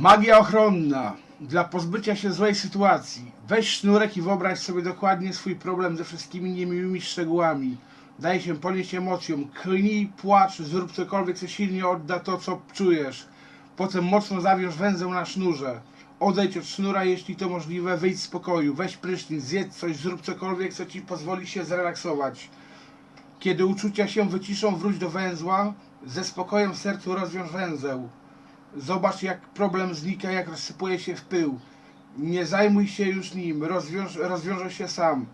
Magia ochronna dla pozbycia się złej sytuacji. Weź sznurek i wyobraź sobie dokładnie swój problem ze wszystkimi niemiłymi szczegółami. Daj się ponieść emocjom, klnij, płacz, zrób cokolwiek, co silnie odda to, co czujesz. Potem mocno zawiąż węzeł na sznurze. Odejdź od sznura, jeśli to możliwe, wyjdź z pokoju, weź prysznic, zjedz coś, zrób cokolwiek, co ci pozwoli się zrelaksować. Kiedy uczucia się wyciszą, wróć do węzła, ze spokojem w sercu rozwiąż węzeł. Zobacz, jak problem znika, jak rozsypuje się w pył. Nie zajmuj się już nim, rozwiąż, rozwiąże się sam.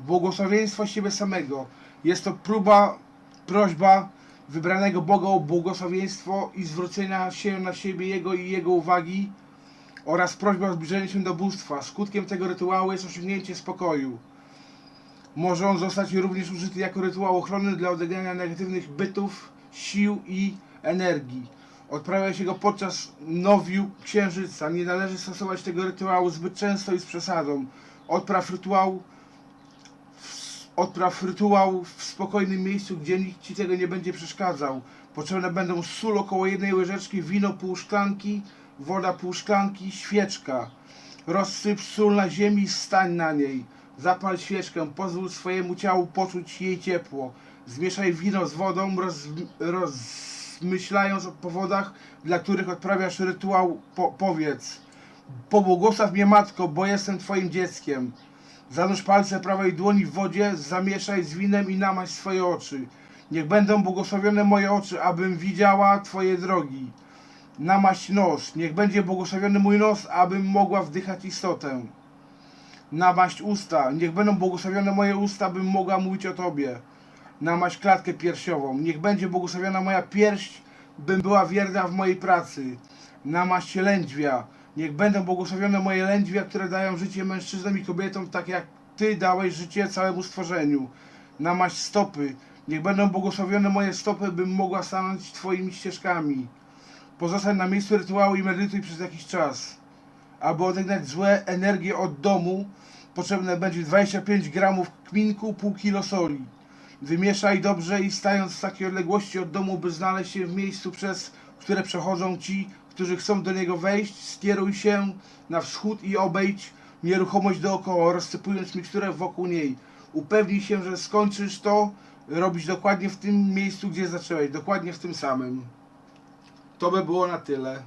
Błogosławieństwo siebie samego. Jest to próba, prośba wybranego Boga o błogosławieństwo i zwrócenia się na siebie Jego i Jego uwagi oraz prośba o zbliżenie się do bóstwa. Skutkiem tego rytuału jest osiągnięcie spokoju. Może on zostać również użyty jako rytuał ochronny dla odegrania negatywnych bytów, sił i energii. Odprawia się go podczas nowiu księżyca. Nie należy stosować tego rytuału zbyt często i z przesadą. Odpraw rytuał odpraw rytuał w spokojnym miejscu, gdzie nikt ci tego nie będzie przeszkadzał. Potrzebne będą sól około jednej łyżeczki, wino pół szklanki, woda pół szklanki, świeczka. Rozsyp sól na ziemi i stań na niej. Zapal świeczkę, pozwól swojemu ciału poczuć jej ciepło. Zmieszaj wino z wodą, roz, rozmyślając o powodach, dla których odprawiasz rytuał, po, powiedz. Pobłogosław mnie matko, bo jestem twoim dzieckiem. Zanurz palce prawej dłoni w wodzie, zamieszaj z winem i namaź swoje oczy. Niech będą błogosławione moje oczy, abym widziała twoje drogi. Namaść nos, niech będzie błogosławiony mój nos, abym mogła wdychać istotę. Namaść usta, niech będą błogosławione moje usta, bym mogła mówić o Tobie. Namaść klatkę piersiową, niech będzie błogosławiona moja pierś, bym była wierna w mojej pracy. Namaść lędźwia, niech będą błogosławione moje lędźwia, które dają życie mężczyznom i kobietom, tak jak Ty dałeś życie całemu stworzeniu. Namaść stopy, niech będą błogosławione moje stopy, bym mogła stanąć Twoimi ścieżkami. Pozostań na miejscu rytuału i medytuj przez jakiś czas. Aby odegnać złe energie od domu, potrzebne będzie 25 gramów kminku, pół kilo soli. Wymieszaj dobrze i stając w takiej odległości od domu, by znaleźć się w miejscu, przez które przechodzą ci, którzy chcą do niego wejść, skieruj się na wschód i obejdź nieruchomość dookoła, rozsypując miksturę wokół niej. Upewnij się, że skończysz to robić dokładnie w tym miejscu, gdzie zaczęłeś, dokładnie w tym samym. To by było na tyle.